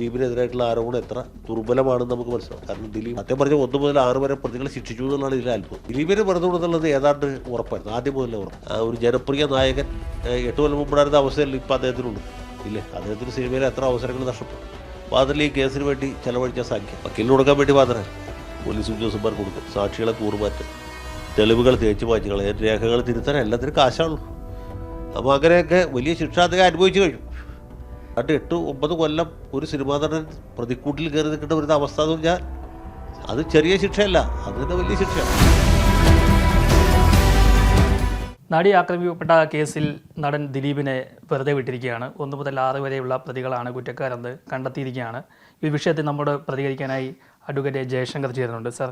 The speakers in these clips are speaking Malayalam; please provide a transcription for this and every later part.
ദിലീപിനെതിരായിട്ടുള്ള ആരോപണം എത്ര ദുർബലമാണെന്ന് നമുക്ക് മനസ്സിലാവും. കാരണം ദിലീപ് സത്യം പറഞ്ഞ ഒന്ന് മുതൽ ആറ് വരെ പ്രതികളെ ശിക്ഷിച്ചു എന്നുള്ളതാണ് ഇതിലെ അത്ഭുതം. ദിലീപിനെ വെറുതെ കൊടുത്തുള്ളത് ഏതാണ്ട് ഉറപ്പായിരുന്നു. ആദ്യം മുതലേ ഉറപ്പ്. ഒരു ജനപ്രിയ നായകൻ എട്ട് കൊല്ലം മുമ്പുണ്ടായിരുന്ന അവസ്ഥയിൽ ഇപ്പം അദ്ദേഹത്തിനുണ്ട് ഇല്ലേ? അദ്ദേഹത്തിന് സിനിമയിൽ എത്ര അവസരങ്ങൾ നഷ്ടപ്പെട്ടു. അതിൽ ഈ കേസിന് വേണ്ടി ചെലവഴിച്ച സംഖ്യ. വക്കീലിന് കൊടുക്കാൻ വേണ്ടി മാത്രമേ പോലീസ് ഉദ്യോഗസ്ഥന്മാർ കൊടുക്കും. സാക്ഷികളെ കൂറുമാറ്റം. തെളിവുകൾ തേച്ച് മാറ്റുകൾ രേഖകൾ തിരുത്താൻ എല്ലാത്തിനും കാശാണല്ലോ. അപ്പോൾ അങ്ങനെയൊക്കെ വലിയ ശിക്ഷ അദ്ദേഹം അനുഭവിച്ചു കഴിഞ്ഞു. രണ്ട് എട്ട് ഒമ്പത് കൊല്ലം ഒരു സിനിമാ നടൻ പ്രതിക്കൂട്ടിൽ കയറി നിൽക്കേണ്ട വരുന്ന അവസ്ഥ എന്ന് പറഞ്ഞാൽ അത് ചെറിയ ശിക്ഷയല്ല അത് തന്നെ വലിയ ശിക്ഷയാണ് നടി ആക്രമിക്കപ്പെട്ട കേസിൽ നടൻ ദിലീപിനെ വെറുതെ വിട്ടിരിക്കുകയാണ്. ഒന്ന് മുതൽ ആറ് വരെയുള്ള പ്രതികളാണ് കുറ്റക്കാരെന്ന് കണ്ടെത്തിയിരിക്കുകയാണ്. ഈ വിഷയത്തിൽ നമ്മോട് പ്രതികരിക്കാനായി അഡ്വക്കേറ്റ് ജയശങ്കർ ചേരുന്നുണ്ട്. സർ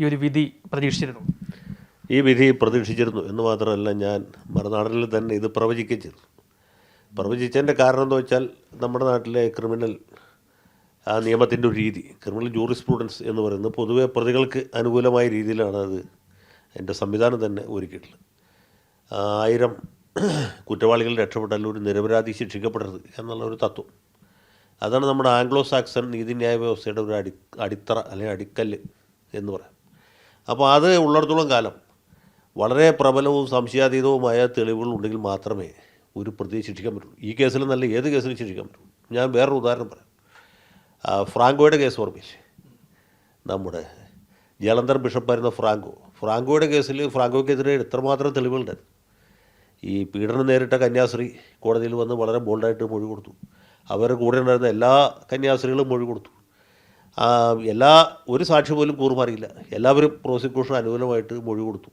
ഈ ഒരു വിധി പ്രതീക്ഷിച്ചിരുന്നു? ഈ വിധി പ്രതീക്ഷിച്ചിരുന്നു എന്ന് മാത്രമല്ല ഞാൻ മറുനാടനിൽ തന്നെ ഇത് പ്രവചിക്കുകയും ചെയ്തു. പ്രവചിച്ചതിന്റെ കാരണം എന്ന് വെച്ചാൽ നമ്മുടെ നാട്ടിലെ ക്രിമിനൽ നിയമത്തിന്റെ ഒരു രീതി ക്രിമിനൽ ജൂറിസ്പ്രൂഡൻസ് എന്ന് പറയുന്നത് പൊതുവെ പ്രതികൾക്ക് അനുകൂലമായ രീതിയിലാണ് അത് എന്റെ സംവിധാനം തന്നെ ഒരുക്കിയിട്ടുള്ളത്. ആയിരം കുറ്റവാളികൾ രക്ഷപ്പെട്ടാലും ഒരു നിരപരാധി ശിക്ഷിക്കപ്പെടരുത് എന്നുള്ള ഒരു തത്വം. അതാണ് നമ്മുടെ ആംഗ്ലോ സാക്സൺ നീതിന്യായ വ്യവസ്ഥയുടെ ഒരു അടി അടിത്തറ അല്ലെങ്കിൽ അടിക്കല്ല് എന്ന് പറയാം. അപ്പോൾ അത് ഉള്ളിടത്തോളം കാലം വളരെ പ്രബലവും സംശയാതീതവുമായ തെളിവുകൾ ഉണ്ടെങ്കിൽ മാത്രമേ ഒരു പ്രതിയെ ശിക്ഷിക്കാൻ പറ്റുള്ളൂ. ഈ കേസിൽ നല്ല ഏത് കേസിലും ശിക്ഷിക്കാൻ പറ്റുള്ളൂ ഞാൻ വേറൊരു ഉദാഹരണം പറയാം. ഫ്രാങ്കോയുടെ കേസ് ഓർമ്മിച്ച് നമ്മുടെ ജലന്ധർ ബിഷപ്പായിരുന്ന ഫ്രാങ്കോ. ഫ്രാങ്കോയുടെ കേസിൽ ഫ്രാങ്കോയ്ക്കെതിരെ എത്രമാത്രം തെളിവുകളുണ്ടായിരുന്നു ഈ പീഡനം നേരിട്ട കന്യാസ്ത്രീ കോടതിയിൽ വന്ന് വളരെ ബോൾഡായിട്ട് മൊഴി കൊടുത്തു. അവരുടെ കൂടെ ഉണ്ടായിരുന്ന എല്ലാ കന്യാസ്ത്രീകളും മൊഴി കൊടുത്തു. എല്ലാ ഒരു സാക്ഷി പോലും കൂറുമാറിയില്ല എല്ലാവരും പ്രോസിക്യൂഷൻ അനുകൂലമായിട്ട് മൊഴി കൊടുത്തു.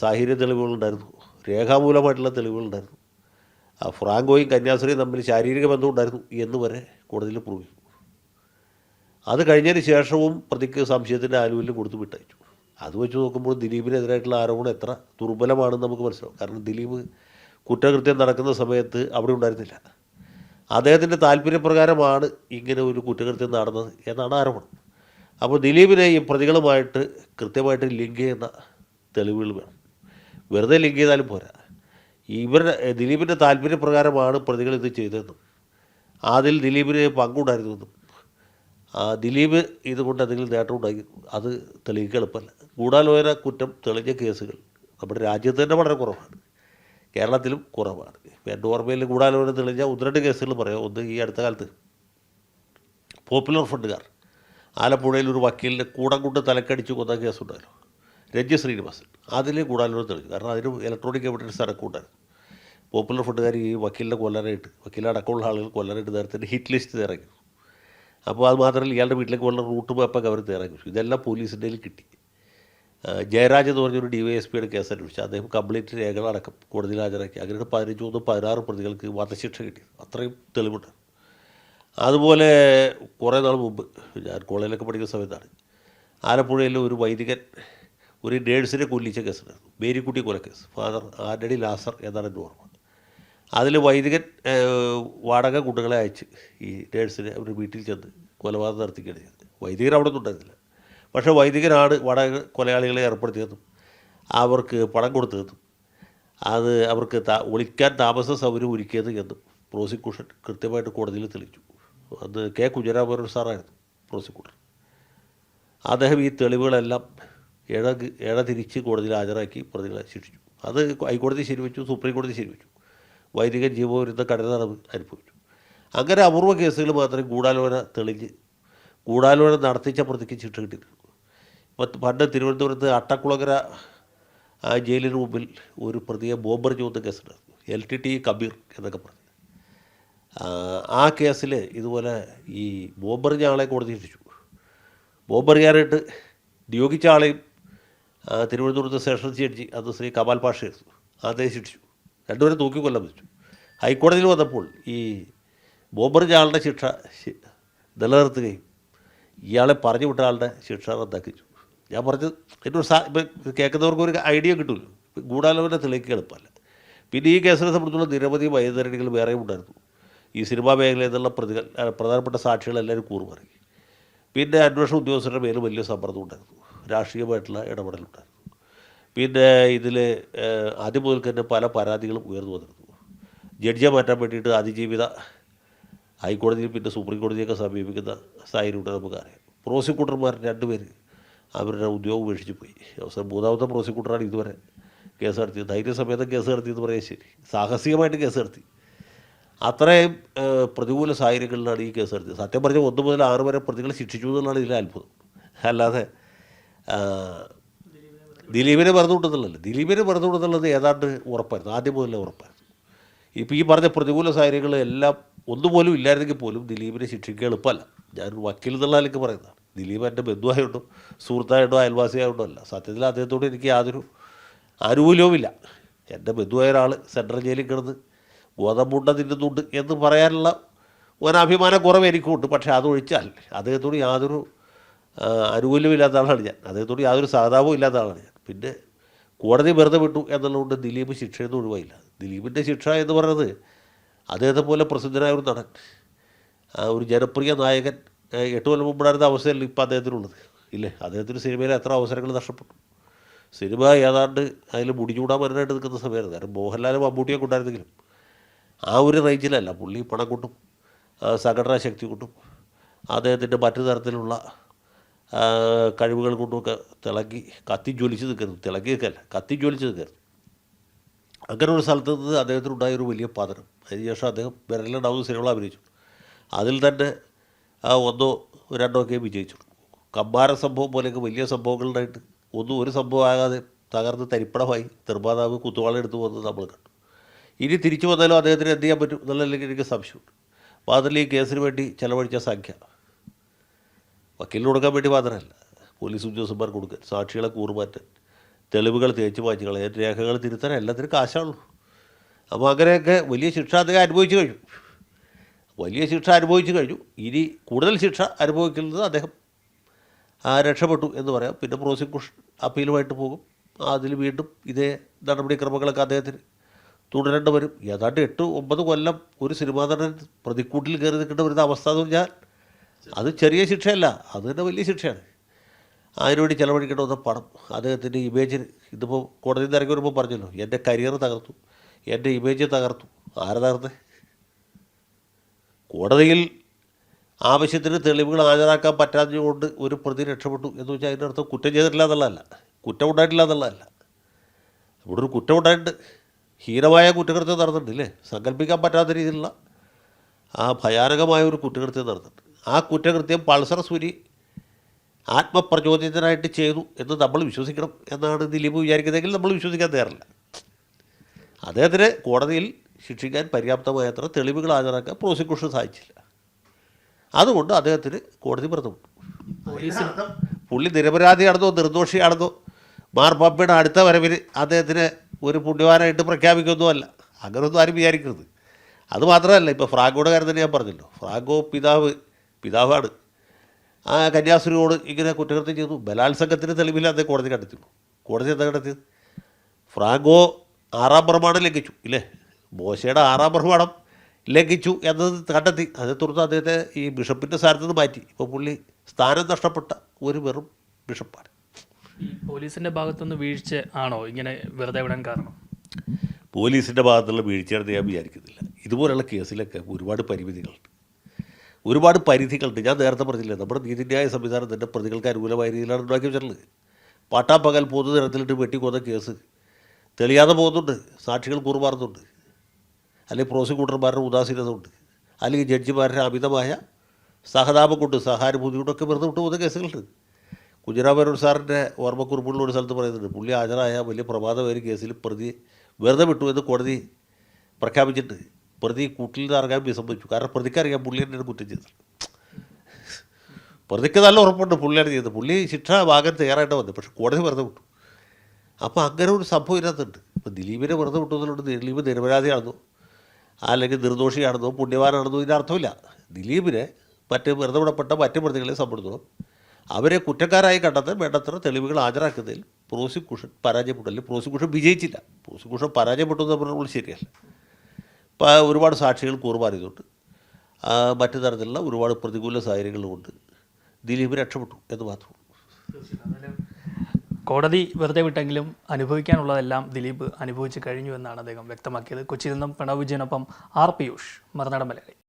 സാഹചര്യ തെളിവുകളുണ്ടായിരുന്നു. രേഖാമൂലമായിട്ടുള്ള തെളിവുകളുണ്ടായിരുന്നു. ആ, ഫ്രാങ്കോയും കന്യാസ്ത്രീയും തമ്മിൽ ശാരീരിക ബന്ധം ഉണ്ടായിരുന്നു എന്ന് വരെ കോടതിയിൽ പ്രൂവ് ചെയ്തു. അത് കഴിഞ്ഞതിന് ശേഷവും പ്രതിക്ക് സംശയത്തിന്റെ ആനുകൂല്യം കൊടുത്ത് വിട്ടയച്ചു. അത് വെച്ച് നോക്കുമ്പോൾ ദിലീപിനെതിരായിട്ടുള്ള ആരോപണം എത്ര ദുർബലമാണെന്ന് നമുക്ക് മനസ്സിലാവും. കാരണം ദിലീപ് കുറ്റകൃത്യം നടക്കുന്ന സമയത്ത് അവിടെ ഉണ്ടായിരുന്നില്ല. അദ്ദേഹത്തിന്റെ താല്പര്യപ്രകാരമാണ് ഇങ്ങനെ ഒരു കുറ്റകൃത്യം നടന്നത് എന്നാണ് ആരോപണം. അപ്പോൾ ദിലീപിനെ ഈ പ്രതികളുമായിട്ട് കൃത്യമായിട്ട് ലിങ്ക് ചെയ്യുന്ന തെളിവുകൾ വേണം. വെറുതെ ലിങ്ക് ചെയ്താലും പോരാ. ഇവരുടെ ദിലീപിന്റെ താല്പര്യപ്രകാരമാണ് പ്രതികൾ ഇത് ചെയ്തതെന്നും. അതിൽ ദിലീപിന് പങ്കുണ്ടായിരുന്നുവെന്നും. ദിലീപ് ഇതുകൊണ്ട് എന്തെങ്കിലും നേട്ടം ഉണ്ടാക്കി അത് തെളിയിക്കുക എളുപ്പമല്ല. ഗൂഢാലോചന കുറ്റം തെളിഞ്ഞ കേസുകൾ നമ്മുടെ രാജ്യത്ത് തന്നെ വളരെ കുറവാണ്. കേരളത്തിലും കുറവാണ്. എന്റെ ഓർമ്മയിൽ ഗൂഢാലോചന തെളിഞ്ഞ ഒന്ന് രണ്ട് കേസുകൾ പറയാം. ഒന്ന് ഈ അടുത്ത കാലത്ത് പോപ്പുലർ ഫണ്ടുകാർ ആലപ്പുഴയിൽ ഒരു വക്കീലിന്റെ കൂടം കൊണ്ട് തലക്കടിച്ച് കൊന്ന കേസുണ്ടായിരുന്നു. രഞ്ജി ശ്രീനിവാസൻ. അതിൽ ഗൂഢാലോചന തെളിഞ്ഞു. കാരണം അതിന് ഇലക്ട്രോണിക് എവിഡൻസ് അടക്കമുണ്ടായിരുന്നു പോപ്പുലർ ഫുഡുകാർ ഈ വക്കീലിനെ വക്കീലിന്റെ അടക്കമുള്ള ആളുകൾ കൊല്ലാനായിട്ട് നേരത്തെ ഹിറ്റ് ലിസ്റ്റ് ഇറങ്ങി അപ്പോൾ അത് മാത്രമല്ല ഇയാളുടെ വീട്ടിലേക്ക് ഉള്ള റൂട്ട് മാപ്പൊക്കെ അവർ വെച്ചു. ഇതെല്ലാം പോലീസിന്റെ കിട്ടി. ജയരാജ് എന്ന് പറഞ്ഞൊരു ഡി വൈ എസ് പിയുടെ കേസ് അന്വേഷിച്ചു. അദ്ദേഹം കംപ്ലീറ്റ് രേഖകളടക്കം കോടതിയിൽ ഹാജരാക്കി. അങ്ങനെ പതിനഞ്ച് മുതൽ പതിനാറ് പ്രതികൾക്ക് വധശിക്ഷ കിട്ടി. അത്രയും തെളിവുണ്ട്. അതുപോലെ കുറേ നാൾ മുമ്പ് ഞാൻ കോളേജിലൊക്കെ പഠിക്കുന്ന സമയത്താണ്. ആലപ്പുഴയിലെ ഒരു വൈദികൻ ഒരു നേഴ്സിനെ കൊല്ലിച്ച കേസുണ്ടായിരുന്നു മേരിക്കുട്ടി കേസ്. ഫാദർ ആന്റണി ലാസർ എന്നാണ് എന്റെ ഓർമ്മ. അതിൽ വൈദികൻ വാടക കുട്ടികളെ അയച്ച് ഈ നേഴ്സിനെ അവർ വീട്ടിൽ ചെന്ന് കൊലപാതകം നടത്തിക്കുകയാണ് ചെയ്തത് വൈദികർ അവിടെ ഒന്നും ഉണ്ടായിരുന്നില്ല. പക്ഷേ വൈദികനാണ് വാടക കൊലയാളികളെ ഏർപ്പെടുത്തിയതും അവർക്ക് പണം കൊടുത്തതും അത് അവർക്ക് താ ഒളിക്കാൻ താമസ സൗകര്യം ഒരുക്കിയത് എന്നും പ്രോസിക്യൂഷൻ കൃത്യമായിട്ട് കോടതിയിൽ തെളിച്ചു അത് കെ കുഞ്ഞരാമൻ സാറായിരുന്നു പ്രോസിക്യൂട്ടർ. അദ്ദേഹം ഈ തെളിവുകളെല്ലാം ഇഴ ഇഴ തിരിച്ച് കോടതിയിൽ ഹാജരാക്കി പ്രതികളെ ശിക്ഷിച്ചു. അത് ഹൈക്കോടതി ശരിവെച്ചു സുപ്രീം കോടതി ശരിവെച്ചു. വൈദികൻ ജീവവിരുദ്ധ കഠിന അനുഭവിച്ചു. അങ്ങനെ അപൂർവ കേസുകൾ മാത്രമേ ഗൂഢാലോചന തെളിഞ്ഞ് ഗൂഢാലോചന നടത്തിച്ച പ്രതിക്ക് ശിക്ഷ കിട്ടിയിട്ടുള്ളൂ. ഇപ്പം പണ്ട് തിരുവനന്തപുരത്ത് അട്ടക്കുളങ്ങര ആ ജയിലിന് മുമ്പിൽ ഒരു പ്രതിയെ ബോംബർ ചുവന്ന കേസുണ്ടായിരുന്നു. എൽ ടി ടി കബീർ എന്നൊക്കെ പറഞ്ഞു. ആ, കേസിൽ ഇതുപോലെ ഈ ബോംബെറിഞ്ഞ ആളെ കോടതി ശിക്ഷിച്ചു. ബോംബെറിയാനായിട്ട് നിയോഗിച്ച ആളെയും തിരുവനന്തപുരത്ത് സെഷൻ ജഡ്ജി അത് ശ്രീ കമാൽ പാഷയായിരുന്നു അദ്ദേഹം ശിക്ഷിച്ചു. രണ്ടുപേരെ തൂക്കി കൊല്ലാൻ വെച്ചു ഹൈക്കോടതിയിൽ വന്നപ്പോൾ ഈ ബോംബറിഞ്ഞ ആളുടെ ശിക്ഷ നിലനിർത്തുകയും ഇയാളെ പറഞ്ഞു വിട്ട ആളുടെ ശിക്ഷ റദ്ദാക്കിച്ചു. ഞാൻ പറഞ്ഞത് ഒരു സാ ഇപ്പം കേൾക്കുന്നവർക്ക് ഒരു ഐഡിയ കിട്ടുമല്ലോ ഗൂഢാലോചന തെളിയിക്കുക എളുപ്പമല്ല. പിന്നെ ഈ കേസിനെ സംബന്ധിച്ചുള്ള നിരവധി വൈദ്യുതരണികൾ വേറെയും ഉണ്ടായിരുന്നു. ഈ സിനിമാ മേഖലയിൽ നിന്നുള്ള പ്രതികൾ പ്രധാനപ്പെട്ട സാക്ഷികളെല്ലാവരും കൂറുമാറി. പിന്നെ അന്വേഷണ ഉദ്യോഗസ്ഥരുടെ മേലും വലിയ സമ്മർദ്ദം ഉണ്ടായിരുന്നു. രാഷ്ട്രീയമായിട്ടുള്ള ഇടപെടലുണ്ടായിരുന്നു പിന്നെ ഇതിൽ ആദ്യം മുതൽ തന്നെ പല പരാതികളും ഉയർന്നു വന്നിരുന്നു. ജഡ്ജിയെ മാറ്റാൻ വേണ്ടിയിട്ട് അതിജീവിത ഹൈക്കോടതിയിൽ പിന്നെ സുപ്രീം കോടതിയൊക്കെ സമീപിക്കുന്ന സാഹചര്യമുണ്ട് നമുക്കറിയാം. പ്രോസിക്യൂട്ടർമാർ രണ്ടുപേര് അവരുടെ ഉദ്യോഗം ഉപേക്ഷിച്ച് പോയി. അവസരം മൂന്നാമത്തെ പ്രോസിക്യൂട്ടറാണ് ഇതുവരെ കേസ് നടത്തിയത്. ധൈര്യസമേതം കേസ് നടത്തിയെന്ന് പറയാൻ ശരി. സാഹസികമായിട്ട് കേസ് നടത്തി. അത്രയും പ്രതികൂല സാഹചര്യങ്ങളിലാണ് ഈ കേസ് നടത്തിയത്. സത്യം പറഞ്ഞാൽ ഒന്ന് മുതൽ ആറ് വരെ പ്രതികളെ ശിക്ഷിച്ചു എന്നുള്ളതാണ് ഇതിലെ അത്ഭുതം. അല്ലാതെ ദിലീപിനെ വെറുതെ വിട്ടുന്നുള്ളല്ലോ ദിലീപിനെ വെറുതെ വിടുന്നുള്ളത് ഏതാണ്ട് ഉറപ്പായിരുന്നു. ആദ്യം മുതലേ ഉറപ്പായിരുന്നു. ഇപ്പോൾ ഈ പറഞ്ഞ പ്രതികൂല സാഹചര്യങ്ങൾ എല്ലാം ഒന്നുപോലും ഇല്ലായിരുന്നെങ്കിൽ പോലും ദിലീപിനെ ശിക്ഷിക്കുക എളുപ്പമല്ല. ഞാനൊരു വക്കീൽ എന്നുള്ള നിലയ്ക്ക് പറയുന്നതാണ്. ദിലീപ് എന്റെ ബന്ധുവായോണ്ടോ സുഹൃത്തായോണ്ടോ അയൽവാസിയായോണ്ടോ അല്ല. സത്യത്തിൽ അദ്ദേഹത്തോട് എനിക്ക് യാതൊരു ആനുകൂല്യവുമില്ല. എന്റെ ബന്ധുവായ ഒരാൾ സെൻട്രൽ ജയിലിൽ കിടന്ന് ഗോതമ്പുണ്ട തിന്നുന്നുണ്ട് എന്ന് പറയാനുള്ള ഒരഭിമാന കുറവ് എനിക്കുണ്ട്. പക്ഷേ അതൊഴിച്ചാൽ അദ്ദേഹത്തോട് യാതൊരു ആ, ആനുകൂല്യമില്ലാത്ത ആളാണ് ഞാൻ. അദ്ദേഹത്തോട് യാതൊരു സഹതാപവും ഇല്ലാത്ത ആളാണ് ഞാൻ. പിന്നെ കോടതി വെറുതെ വിട്ടു എന്നുള്ളതുകൊണ്ട് ദിലീപ് ശിക്ഷയൊന്നും ഒഴിവായില്ല. ദിലീപിന്റെ ശിക്ഷ എന്ന് പറയുന്നത് അദ്ദേഹത്തെ പോലെ പ്രസിദ്ധനായ ഒരു നടൻ ഒരു ജനപ്രിയ നായകൻ എട്ട് കൊല്ലം മുമ്പുണ്ടായിരുന്ന അവസ്ഥയല്ല ഇപ്പോൾ അദ്ദേഹത്തിനുള്ളത്? ഇല്ലേ? അദ്ദേഹത്തിന് സിനിമയിൽ എത്ര അവസരങ്ങൾ നഷ്ടപ്പെട്ടു. സിനിമ ഏതാണ്ട് അതിൽ മുടിഞ്ഞൂടാൻ വരാനായിട്ട് നിൽക്കുന്ന സമയമായിരുന്നു കാരണം മോഹൻലാലും മമ്മൂട്ടിയൊക്കെ ഉണ്ടായിരുന്നെങ്കിലും ആ ഒരു റേഞ്ചിലല്ല പുള്ളി പണം കൊണ്ടും സംഘടനാ ശക്തി കൊണ്ടും അദ്ദേഹത്തിന്റെ മറ്റു തരത്തിലുള്ള കഴിവുകൾ കൊണ്ടൊക്കെ കത്തി ജ്വലിച്ച് നിൽക്കരുത് തിളങ്ങി നിൽക്കല്ല കത്തി ജ്വലിച്ച് നിൽക്കരുത് അങ്ങനെ ഒരു സ്ഥലത്ത് നിന്ന് അദ്ദേഹത്തിനുണ്ടായ ഒരു വലിയ പതനം. അതിനുശേഷം അദ്ദേഹം വിരലുണ്ടാവുന്ന സിനിമകൾ അഭിനയിച്ചു. അതിൽ തന്നെ ഒന്നോ രണ്ടോ ഒക്കെ വിജയിച്ചു. കമ്പാര സംഭവം പോലെയൊക്കെ വലിയ സംഭവങ്ങളുണ്ടായിട്ട് ഒന്നും ഒരു സംഭവം ആകാതെ തകർന്ന് തരിപ്പണമായി നിർമ്മാതാവ് കുത്തുവാള എടുത്തു പോകുന്നത് നമ്മൾ കണ്ടു. ഇനി തിരിച്ചു വന്നാലും അദ്ദേഹത്തിന് എന്ത് ചെയ്യാൻ പറ്റും എന്നുള്ളതിലേക്ക് എനിക്ക് സംശയമുണ്ട്. മാത്രമല്ല ഈ കേസിന് വേണ്ടി ചെലവഴിച്ച സംഖ്യ വക്കീലിന് കൊടുക്കാൻ വേണ്ടി മാത്രമല്ല. പോലീസ് ഉദ്യോഗസ്ഥന്മാർ കൊടുക്കാൻ സാക്ഷികളെ കൂറുമാറ്റാൻ തെളിവുകൾ തേച്ച് മാറ്റി കളയാൻ. രേഖകൾ തിരുത്താൻ എല്ലാത്തിനും കാശാണല്ലോ. അപ്പോൾ അങ്ങനെയൊക്കെ വലിയ ശിക്ഷ അദ്ദേഹം അനുഭവിച്ചു കഴിഞ്ഞു. വലിയ ശിക്ഷ അനുഭവിച്ചു കഴിഞ്ഞു. ഇനി കൂടുതൽ ശിക്ഷ അനുഭവിക്കുന്നത് അദ്ദേഹം. രക്ഷപ്പെട്ടു എന്ന് പറയാം. പിന്നെ പ്രോസിക്യൂഷൻ അപ്പീലുമായിട്ട് പോകും. അതിൽ വീണ്ടും ഇതേ നടപടിക്രമങ്ങളൊക്കെ അദ്ദേഹത്തിന് തുടരേണ്ടി വരും. ഏതാണ്ട് എട്ട് ഒമ്പത് കൊല്ലം ഒരു സിനിമാ നടൻ പ്രതിക്കൂട്ടിൽ കയറി നിൽക്കേണ്ട വരുന്ന അവസ്ഥ എന്ന് പറഞ്ഞാൽ അത് ചെറിയ ശിക്ഷയല്ല അത് തന്നെ വലിയ ശിക്ഷയാണ്. അതിനുവേണ്ടി ചിലവഴിക്കേണ്ട വന്ന പണം അദ്ദേഹത്തിന്റെ ഇമേജ് ഇതിപ്പോൾ കോടതിയിൽ നിന്ന് ഇറങ്ങി വരുമ്പോൾ പറഞ്ഞല്ലോ എന്റെ കരിയർ തകർത്തു എന്റെ ഇമേജ് തകർത്തു ആരെ തകർത്ത്? കോടതിയിൽ ആവശ്യത്തിന് തെളിവുകൾ ഹാജരാക്കാൻ പറ്റാത്തതുകൊണ്ട് ഒരു പ്രതി രക്ഷപ്പെട്ടു എന്ന് വെച്ചാൽ അതിന്റെ അർത്ഥം കുറ്റം ചെയ്തിട്ടില്ല എന്നുള്ളതല്ല കുറ്റം ഉണ്ടായിട്ടില്ല എന്നുള്ളതല്ല. ഇവിടെ ഒരു കുറ്റം ഉണ്ടായിട്ടുണ്ട്. ഹീനമായ കുറ്റകൃത്യം നടന്നിട്ടുണ്ട് ഇല്ലേ? സങ്കല്പിക്കാൻ പറ്റാത്ത രീതിയിലുള്ള ആ ഭയാനകമായ ഒരു കുറ്റകൃത്യം നടന്നിട്ടുണ്ട്. ആ കുറ്റകൃത്യം പൾസർ സുരി ആത്മപ്രചോദിതനായിട്ട് ചെയ്തു എന്ന് നമ്മൾ വിശ്വസിക്കണം എന്നാണ് ദിലീപ് വിചാരിക്കുന്നതെങ്കിൽ നമ്മൾ വിശ്വസിക്കാൻ തയ്യാറില്ല. അദ്ദേഹത്തിന് കോടതിയിൽ ശിക്ഷിക്കാൻ പര്യാപ്തമായത്ര തെളിവുകൾ ഹാജരാക്കാൻ പ്രോസിക്യൂഷൻ സാധിച്ചില്ല. അതുകൊണ്ട് അദ്ദേഹത്തിന് കോടതി വെറുതെ വിട്ടു അതിനർത്ഥം പുള്ളി നിരപരാധിയാണെന്നോ നിർദോഷിയാണെന്നോ മാർപ്പാപ്പയുടെ അടുത്ത വരവിന് അദ്ദേഹത്തിന് ഒരു പുണ്യവാനായിട്ട് പ്രഖ്യാപിക്കുന്നതല്ല അങ്ങനെയൊന്നും ആരും വിചാരിക്കരുത്. അതുമാത്രമല്ല ഇപ്പോൾ ഫ്രാങ്കോയുടെ കാര്യം തന്നെ ഞാൻ പറഞ്ഞല്ലോ. ഫ്രാങ്കോ പിതാവ് പിതാവാണ്. ആ കന്യാസ്ത്രീയോട് ഇങ്ങനെ കുറ്റകൃത്യം ചെയ്തു. ബലാത്സംഗത്തിന് തെളിവില്ലാതെ കോടതി കണ്ടെത്തി. കോടതി എന്താ കണ്ടെത്തിയത്? ഫ്രാങ്കോ ആറാം പ്രമാണം ലംഘിച്ചു ഇല്ലേ? മോശയുടെ ആറാം പ്രമാണം ലംഘിച്ചു എന്നത് കണ്ടെത്തി. അതേ തുടർന്ന് അദ്ദേഹത്തെ ഈ ബിഷപ്പിന്റെ സ്ഥാനത്ത് നിന്ന് മാറ്റി. ഇപ്പോൾ പുള്ളി സ്ഥാനം നഷ്ടപ്പെട്ട ഒരു വെറും ബിഷപ്പാണ്. പോലീസിന്റെ ഭാഗത്തുനിന്ന് വീഴ്ച ആണോ? ഇങ്ങനെ വെറുതെ വിടാൻ കാരണം? പോലീസിന്റെ ഭാഗത്തുള്ള വീഴ്ചയാണെന്ന് ഞാൻ വിചാരിക്കുന്നില്ല. ഇതുപോലുള്ള കേസിലൊക്കെ ഒരുപാട് പരിമിതികളുണ്ട്. ഒരുപാട് പരിധികളുണ്ട്. ഞാൻ നേരത്തെ പറഞ്ഞില്ലേ നമ്മുടെ നീതിന്യായ സംവിധാനം തന്നെ പ്രതികൾക്ക് അനുകൂലമായ രീതിയിലാണ് ഉണ്ടാക്കി വെച്ചിട്ടുള്ളത്. പാട്ടാപ്പകൽ പൊതുതരത്തിലിട്ട് വെട്ടിക്കൊന്ന കേസ്. തെളിയാതെ പോകുന്നുണ്ട്. സാക്ഷികൾ കൂറുമാറുന്നുണ്ട്. അല്ലെങ്കിൽ പ്രോസിക്യൂട്ടർമാരുടെ ഉദാസീനത ഉണ്ട് അല്ലെങ്കിൽ ജഡ്ജിമാരുടെ അമിതമായ സഹതാപം കൊണ്ട് സഹാനുഭൂതി കൊണ്ടൊക്കെ വെറുതെ വിട്ടു പോകുന്ന കേസുകളുണ്ട്. കുഞ്ഞിരാമേനോട് സാറിന്റെ ഓർമ്മക്കുറിപ്പുകളിൽ ഒരു സ്ഥലത്ത് പറയുന്നുണ്ട് പുള്ളി ഹാജരായ വലിയ പ്രമാദമായ കേസിൽ പ്രതി വെറുതെ വിട്ടു എന്ന് കോടതി പ്രഖ്യാപിച്ചിട്ട് പ്രതി കൂട്ടിൽ ഇറങ്ങാൻ വിസമ്മതിച്ചു കാരണം പ്രതിക്കറിയാം പുള്ളി തന്നെയാണ് കുറ്റം ചെയ്തത്. പ്രതിക്ക് നല്ല ഉറപ്പുണ്ട് പുള്ളിയാണ് ചെയ്തത്. പുള്ളി ശിക്ഷ വാങ്ങാൻ തയ്യാറായിട്ട് വന്നത് പക്ഷെ കോടതി വെറുതെ വിട്ടു. അപ്പോൾ അങ്ങനെ ഒരു സംഭവം ഇതിനകത്തുണ്ട്. ഇപ്പോൾ ദിലീപിനെ വെറുതെ വിട്ടുന്നതുകൊണ്ട് ദിലീപ് നിരപരാധിയാണെന്നോ അല്ലെങ്കിൽ നിർദോഷിയാണെന്നോ പുണ്യവാനാണെന്നോ ഇതിന്റെ അർത്ഥമില്ല. ദിലീപിനെ മറ്റ് വെറുതെ വിടപ്പെട്ട മറ്റ് പ്രതികളെ സംബന്ധിച്ചോളം അവരെ കുറ്റക്കാരായി കണ്ടെത്താൻ വേണ്ടത്ര തെളിവുകൾ ഹാജരാക്കുന്നതിൽ പ്രോസിക്യൂഷൻ പരാജയപ്പെട്ടു. അല്ലെങ്കിൽ പ്രോസിക്യൂഷൻ വിജയിച്ചില്ല. പ്രോസിക്യൂഷൻ പരാജയപ്പെട്ടു എന്ന് പറഞ്ഞാൽ ശരിയല്ല. ഒരുപാട് സാക്ഷികൾ കൂറുമാറിയതുകൊണ്ട് മറ്റു തരത്തിലുള്ള ഒരുപാട് പ്രതികൂല സാഹചര്യങ്ങളുമുണ്ട്. ദിലീപ് രക്ഷപ്പെട്ടു എന്ന് മാത്രം. കോടതി വെറുതെ വിട്ടെങ്കിലും അനുഭവിക്കാനുള്ളതെല്ലാം ദിലീപ് അനുഭവിച്ചു കഴിഞ്ഞു എന്നാണ് അദ്ദേഹം വ്യക്തമാക്കിയത്. കൊച്ചിയിൽ നിന്നും പിണറായി വിജയനൊപ്പം ആർ പിയൂഷ് മറുനാടൻ മലയാളി.